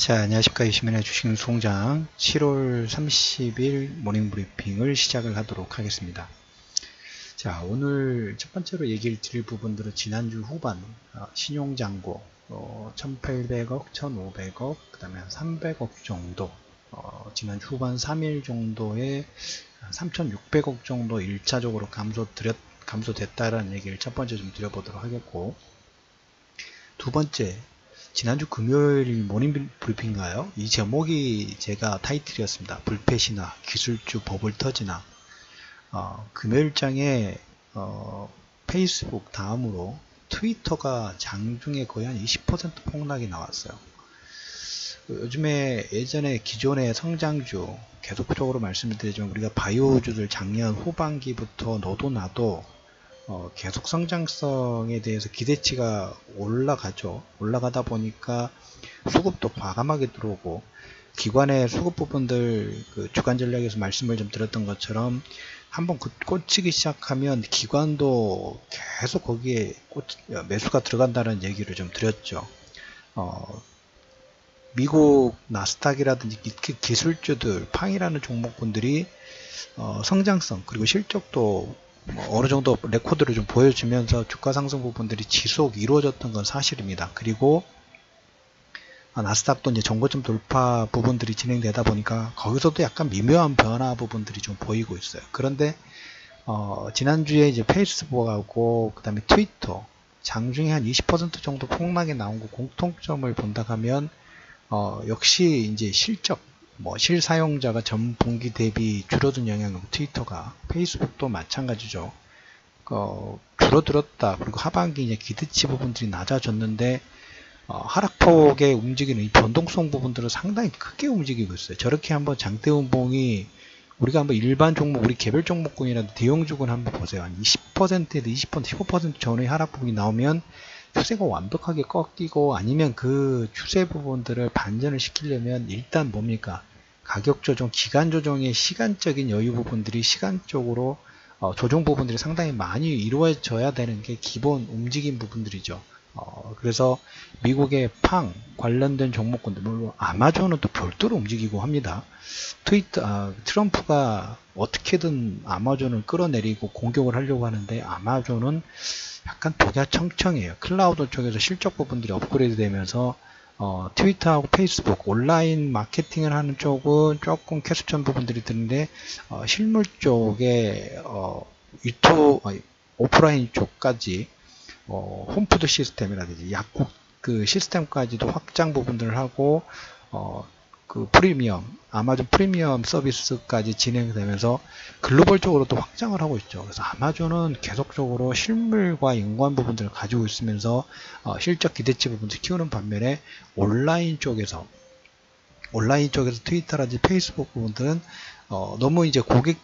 자, 안녕하십니까. 유시민의 주식 송장 7월 30일 모닝 브리핑을 시작을 하도록 하겠습니다. 자, 오늘 첫 번째로 얘기를 드릴 부분들은 지난주 후반 어, 신용장고 어, 1800억, 1500억, 그 다음에 한 300억 정도 어, 지난주 후반 3일 정도에 3600억 정도 1차적으로 감소 드렸, 감소됐다라는 얘기를 첫 번째 좀 드려보도록 하겠고 두 번째 지난주 금요일 모닝 브리핑가요? 이 제목이 제가 타이틀이었습니다. 불패시나 기술주 버블 터지나 어, 금요일장에 어, 페이스북 다음으로 트위터가 장중에 거의 한 20% 폭락이 나왔어요. 요즘에 예전에 기존의 성장주 계속적으로 말씀을 드리지만 우리가 바이오주들 작년 후반기부터 너도 나도 어, 계속 성장성에 대해서 기대치가 올라가죠. 올라가다 보니까 수급도 과감하게 들어오고 기관의 수급 부분들 그 주간 전략에서 말씀을 좀 드렸던 것처럼 한번 그 꽂히기 시작하면 기관도 계속 거기에 꽂, 매수가 들어간다는 얘기를 좀 드렸죠. 어, 미국 나스닥이라든지 기술주들 팡이라는 종목군들이 어, 성장성 그리고 실적도 뭐 어느 정도 레코드를 좀 보여주면서 주가 상승 부분들이 지속 이루어졌던 건 사실입니다. 그리고 아, 나스닥도 이제 정고점 돌파 부분들이 진행되다 보니까 거기서도 약간 미묘한 변화 부분들이 좀 보이고 있어요. 그런데 어, 지난주에 이제 페이스북하고 그 다음에 트위터 장중에 한 20% 정도 폭락이 나온 거 공통점을 본다 하면 어, 역시 이제 실적 뭐 실사용자가 전 분기 대비 줄어든 영향은 트위터가 페이스북도 마찬가지죠. 어, 줄어들었다. 그리고 하반기 이제 기대치 부분들이 낮아졌는데 어, 하락폭에 움직이는 이 변동성 부분들은 상당히 크게 움직이고 있어요. 저렇게 한번 장대 운봉이 우리가 한번 일반 종목, 우리 개별 종목군이라도 대형 주군 한번 보세요. 한 20%에서 20%, 15% 전의 하락폭이 나오면 추세가 완벽하게 꺾이고 아니면 그 추세 부분들을 반전을 시키려면 일단 뭡니까? 가격 조정, 기간 조정의 시간적인 여유 부분들이 시간적으로 어, 조정 부분들이 상당히 많이 이루어져야 되는 게 기본 움직임 부분들이죠. 어, 그래서 미국의 팡 관련된 종목군들, 물론 아마존은 또 별도로 움직이고 합니다. 트위터, 아, 트럼프가 어떻게든 아마존을 끌어내리고 공격을 하려고 하는데 아마존은 약간 독야 청청해요. 클라우드 쪽에서 실적 부분들이 업그레이드 되면서 어, 트위터하고 페이스북 온라인 마케팅을 하는 쪽은 조금 캐스천 부분들이 드는데 어, 실물 쪽에 어, 어, 오프라인 쪽까지 어, 홈푸드 시스템이라든지 약국 그 시스템까지도 확장 부분들을 하고 어, 그 프리미엄, 아마존 프리미엄 서비스까지 진행되면서 글로벌적으로 또 확장을 하고 있죠. 그래서 아마존은 계속적으로 실물과 연관 부분들을 가지고 있으면서 어, 실적 기대치 부분을 키우는 반면에 온라인 쪽에서 온라인 쪽에서 트위터라든지 페이스북 부분들은 어, 너무 이제 고객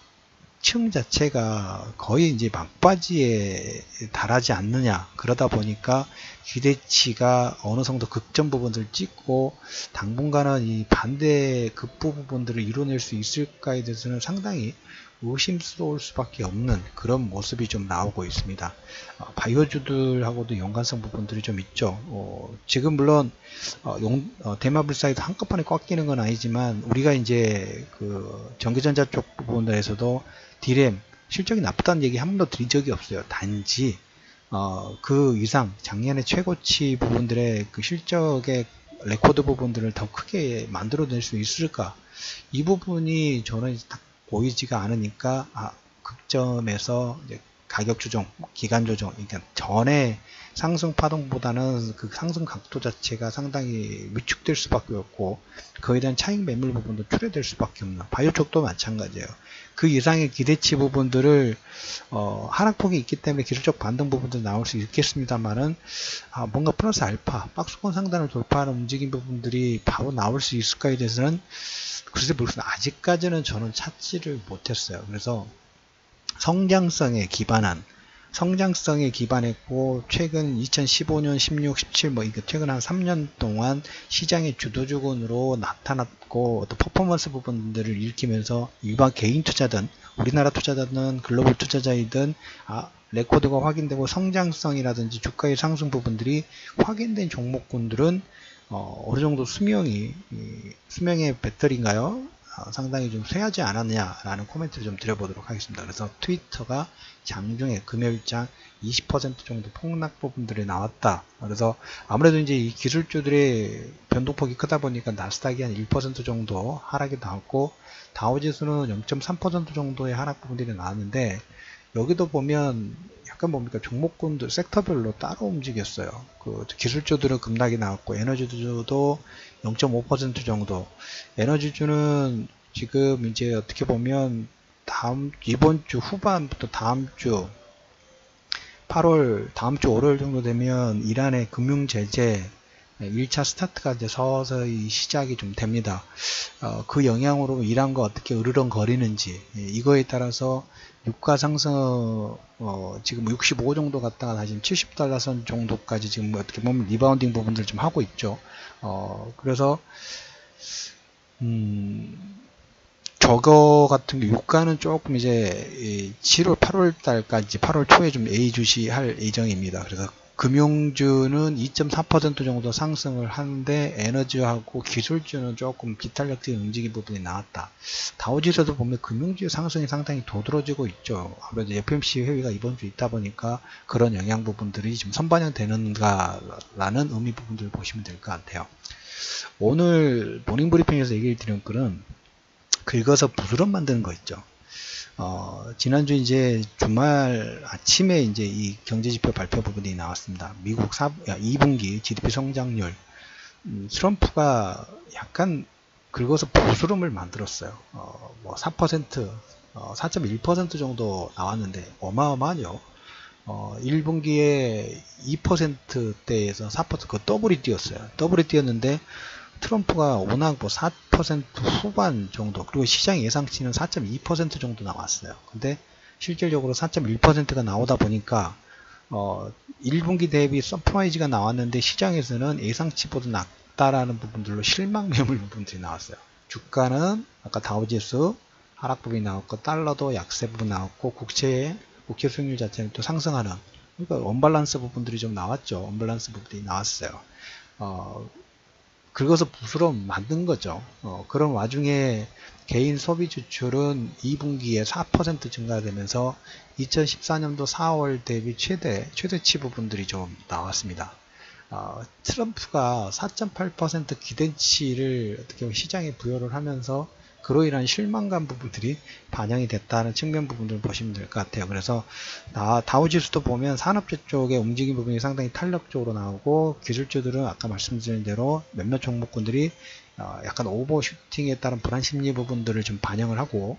층 자체가 거의 이제 막바지에 달하지 않느냐 그러다 보니까 기대치가 어느 정도 극점 부분들을 찍고 당분간은 이 반대 급부 부분들을 이뤄낼 수 있을까에 대해서는 상당히 의심스러울 수밖에 없는 그런 모습이 좀 나오고 있습니다. 어, 바이오주들하고도 연관성 부분들이 좀 있죠. 어, 지금 물론 어, 용, 어, 대마불사이드 한꺼번에 꽉 끼는 건 아니지만 우리가 이제 그 전기전자 쪽 부분에서도 디램 실적이 나쁘다는 얘기 한 번도 드린 적이 없어요. 단지 어, 그 이상 작년에 최고치 부분들의 그 실적의 레코드 부분들을 더 크게 만들어낼 수 있을까? 이 부분이 저는 딱 보이지가 않으니까 아, 극점에서 가격 조정, 기간 조정, 그러니까 전에 상승 파동보다는 그 상승 각도 자체가 상당히 위축될 수밖에 없고 그에 대한 차익 매물 부분도 출해될 수밖에 없는 바이오 쪽도 마찬가지예요. 그 이상의 기대치 부분들을 어, 하락폭이 있기 때문에 기술적 반등 부분도 나올 수 있겠습니다만은 아, 뭔가 플러스 알파 박스권 상단을 돌파하는 움직임 부분들이 바로 나올 수 있을까에 대해서는 글쎄 모르겠습니다. 아직까지는 저는 찾지를 못했어요. 그래서 성장성에 기반한 성장성에 기반했고 최근 2015년, 16, 17 뭐 이게 최근 한 3년 동안 시장의 주도주군으로 나타났고 또 퍼포먼스 부분들을 일으키면서 일반 개인 투자든 우리나라 투자자든 글로벌 투자자이든 아, 레코드가 확인되고 성장성이라든지 주가의 상승 부분들이 확인된 종목군들은 어, 느 정도 수명이 이, 수명의 배터리인가요? 어, 상당히 좀 쇠하지 않았냐라는 코멘트를 좀 드려보도록 하겠습니다. 그래서 트위터가 장중에 금요일장 20% 정도 폭락 부분들이 나왔다. 그래서 아무래도 이제 이 기술주들의 변동폭이 크다 보니까 나스닥이 한 1% 정도 하락이 나왔고 다우지수는 0.3% 정도의 하락 부분들이 나왔는데 여기도 보면 약간 뭡니까 종목군도 섹터별로 따로 움직였어요. 그 기술주들은 급락이 나왔고 에너지주도 0.5% 정도. 에너지주는 지금 이제 어떻게 보면 다음 이번 주 후반부터 다음 주 8월 다음 주 월요일 정도 되면 이란의 금융 제재 1차 스타트가 이제 서서히 시작이 좀 됩니다. 어, 그 영향으로 이란과 어떻게 으르렁거리는지 예, 이거에 따라서 유가 상승 어, 지금 65 정도 갔다가 다시 70달러 선 정도까지 지금 어떻게 보면 리바운딩 부분들을 좀 하고 있죠. 어, 그래서 음, 저거 같은 게 유가는 조금 이제 7월 8월 달까지 8월 초에 좀 예의주시할 예정입니다. 그래서 금융주는 2.4% 정도 상승을 하는데 에너지하고 기술주는 조금 비탄력적인 움직임 부분이 나왔다. 다우지수도 보면 금융주 상승이 상당히 도드러지고 있죠. 아무래도 FMC 회의가 이번 주 있다 보니까 그런 영향 부분들이 좀 선반영되는가라는 의미 부분들을 보시면 될 것 같아요. 오늘 모닝 브리핑에서 얘기를 드린 글은 긁어서 부스럼 만드는 거 있죠. 어, 지난주 이제 주말 아침에 이제 이 경제지표 발표 부분이 나왔습니다. 미국 4, 2분기 GDP 성장률, 음, 트럼프가 약간 긁어서 부스럼을 만들었어요. 어, 뭐 4%, 어, 4.1% 정도 나왔는데 어마어마하죠. 어, 1분기에 2%대에서 4%그 더블이 뛰었어요. 더블이 뛰었는데 트럼프가 워낙 뭐 4% 후반 정도 그리고 시장 예상치는 4.2% 정도 나왔어요. 근데 실질적으로 4.1%가 나오다 보니까 어 1분기 대비 서프라이즈가 나왔는데 시장에서는 예상치보다 낮다라는 부분들로 실망 매물 부분들이 나왔어요. 주가는 아까 다우지수 하락 부분이 나왔고 달러도 약세 부분 나왔고 국채의 국채 수익률 자체는 또 상승하는 그러니까 언밸런스 부분들이 좀 나왔죠. 언밸런스 부분들이 나왔어요. 어, 긁어서 붓으로 만든 거죠. 어, 그런 와중에 개인 소비 지출은 2분기에 4% 증가되면서 2014년도 4월 대비 최대, 최대치 부분들이 좀 나왔습니다. 어, 트럼프가 4.8% 기대치를 어떻게 시장에 부여를 하면서 그로 인한 실망감 부분들이 반영이 됐다는 측면 부분들을 보시면 될 것 같아요. 그래서 다우지수도 보면 산업재 쪽의 움직임 부분이 상당히 탄력적으로 나오고 기술주들은 아까 말씀드린 대로 몇몇 종목군들이 어, 약간 오버슈팅에 따른 불안 심리 부분들을 좀 반영을 하고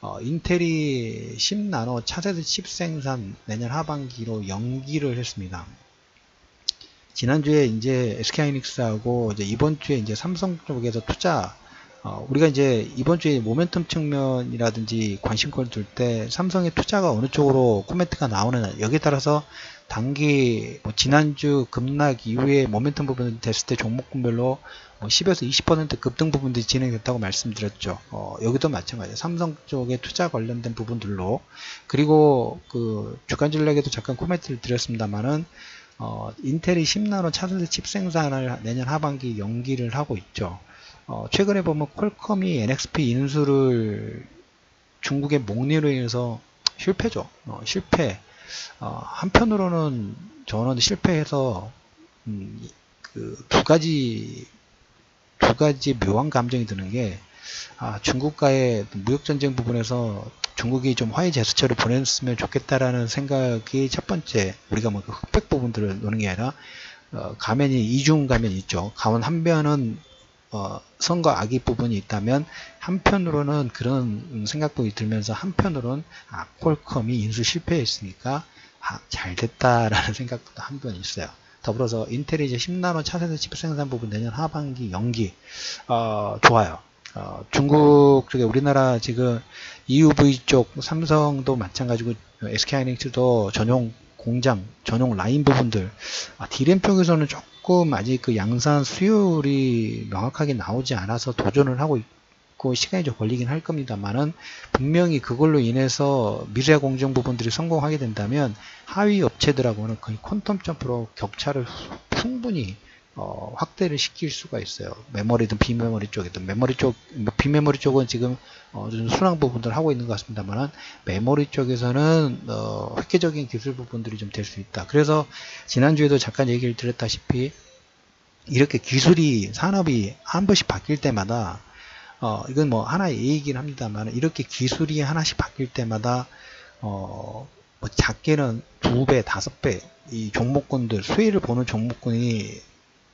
어, 인텔이 10나노 차세대 칩 생산 내년 하반기로 연기를 했습니다. 지난주에 이제 SK하이닉스하고 이제 이번 주에 이제 삼성 쪽에서 투자 어, 우리가 이제 이번 주에 모멘텀 측면이라든지 관심권을 둘 때 삼성의 투자가 어느 쪽으로 코멘트가 나오느냐 여기에 따라서 단기 뭐 지난주 급락 이후에 모멘텀 부분 됐을 때 종목군별로 뭐 10에서 20% 급등 부분들이 진행됐다고 말씀드렸죠. 어, 여기도 마찬가지예요. 삼성 쪽에 투자 관련된 부분들로 그리고 그 주간 전략에도 잠깐 코멘트를 드렸습니다만은 어, 인텔이 10나노 차세대 칩 생산을 내년 하반기 연기를 하고 있죠. 어, 최근에 보면 퀄컴이 NXP 인수를 중국의 목리로 인해서 실패죠. 어, 실패. 어, 한편으로는 저는 실패해서 음, 그 두 가지 두 가지 묘한 감정이 드는 게 아, 중국과의 무역 전쟁 부분에서 중국이 좀 화해 제스처를 보냈으면 좋겠다라는 생각이 첫 번째 우리가 뭐그 흑백 부분들을 노는 게 아니라 어, 가면이 이중 가면이 있죠. 가면 한 변은 어, 선거 악의 부분이 있다면 한편으로는 그런 생각도 들면서 한편으로는 아, 퀄컴이 인수 실패했으니까 아, 잘 됐다라는 생각도 한편 있어요. 더불어서 인텔이 이제 10나노 차세대 칩 생산 부분 내년 하반기 연기 어, 좋아요. 어, 중국 쪽에 우리나라 지금 EUV 쪽 삼성도 마찬가지고 SK하이닉스도 전용 공장 전용 라인 부분들 아, D램 쪽에서는 조금 아직 그 양산 수율이 명확하게 나오지 않아서 도전을 하고 있고 시간이 좀 걸리긴 할 겁니다만은 분명히 그걸로 인해서 미래 공정 부분들이 성공하게 된다면 하위 업체들하고는 거의 퀀텀 점프로 격차를 충분히 어, 확대를 시킬 수가 있어요. 메모리든 비메모리 쪽이든 메모리 쪽뭐 비메모리 쪽은 지금 어, 좀 순항 부분들 하고 있는 것 같습니다만 메모리 쪽에서는 어, 획기적인 기술 부분들이 좀 될 수 있다. 그래서 지난주에도 잠깐 얘기를 드렸다시피 이렇게 기술이 산업이 한 번씩 바뀔 때마다 어, 이건 뭐 하나의 얘기긴 합니다만 이렇게 기술이 하나씩 바뀔 때마다 어, 뭐 작게는 두 배, 다섯 배 이 종목군들 수혜를 보는 종목군이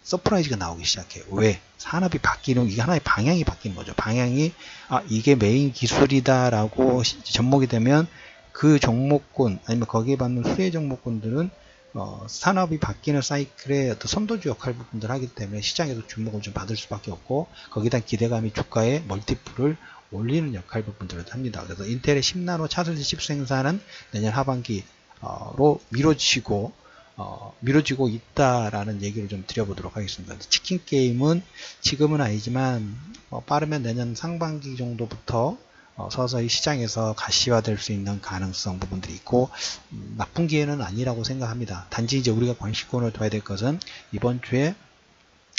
서프라이즈가 나오기 시작해요. 왜? 산업이 바뀌는 이게 하나의 방향이 바뀌는 거죠. 방향이 아 이게 메인 기술이다라고 접목이 되면 그 종목군 아니면 거기에 받는 수혜 종목군들은 어, 산업이 바뀌는 사이클의 어떤 선도주 역할 부분들 하기 때문에 시장에도 주목을 좀 받을 수밖에 없고 거기다 기대감이 주가의 멀티플을 올리는 역할 부분들을 합니다. 그래서 인텔의 10나노 차세대 칩 생산은 내년 하반기로 미뤄지고 어, 미뤄지고 있다라는 얘기를 좀 드려보도록 하겠습니다. 치킨 게임은 지금은 아니지만 어, 빠르면 내년 상반기 정도부터 어, 서서히 시장에서 가시화될 수 있는 가능성 부분들이 있고 음, 나쁜 기회는 아니라고 생각합니다. 단지 이제 우리가 관심권을 둬야 될 것은 이번 주에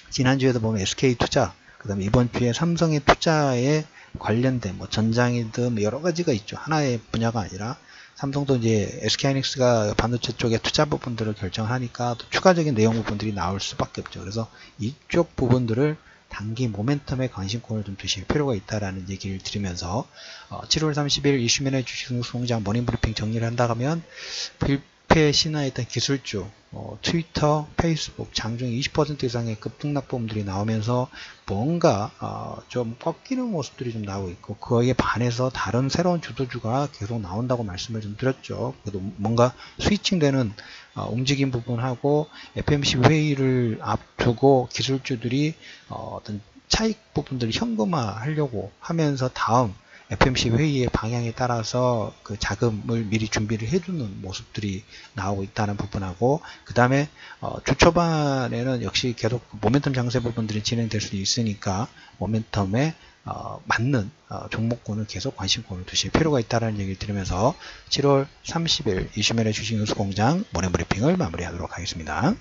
지난주에도 보면 SK 투자 그 다음에 이번 주에 삼성의 투자에 관련된 뭐 전장이든 뭐 여러 가지가 있죠. 하나의 분야가 아니라 삼성도 이제 SK하이닉스가 반도체 쪽에 투자 부분들을 결정하니까 또 추가적인 내용 부분들이 나올 수밖에 없죠. 그래서 이쪽 부분들을 단기 모멘텀에 관심권을 좀 두실 필요가 있다라는 얘기를 드리면서 어, 7월 30일 이슈면의 주식공장 모닝브리핑 정리를 한다 하면 빌페 신화했던 기술주 어, 트위터, 페이스북 장중 20% 이상의 급등락범들이 나오면서 뭔가 어, 좀 꺾이는 모습들이 좀 나오고 있고 그에 반해서 다른 새로운 주도주가 계속 나온다고 말씀을 좀 드렸죠. 그래도 뭔가 스위칭되는 어, 움직임 부분하고 FMC 회의를 앞두고 기술주들이 어, 어떤 차익 부분들을 현금화 하려고 하면서 다음 FMC 회의의 방향에 따라서 그 자금을 미리 준비를 해두는 모습들이 나오고 있다는 부분하고 그 다음에 어, 주 초반에는 역시 계속 모멘텀 장세 부분들이 진행될 수 있으니까 모멘텀에 어, 맞는 어, 종목군을 계속 관심권을 두실 필요가 있다는 얘기를 드리면서 7월 30일 이슈면의 주식 뉴스 공장 모닝 브리핑을 마무리하도록 하겠습니다.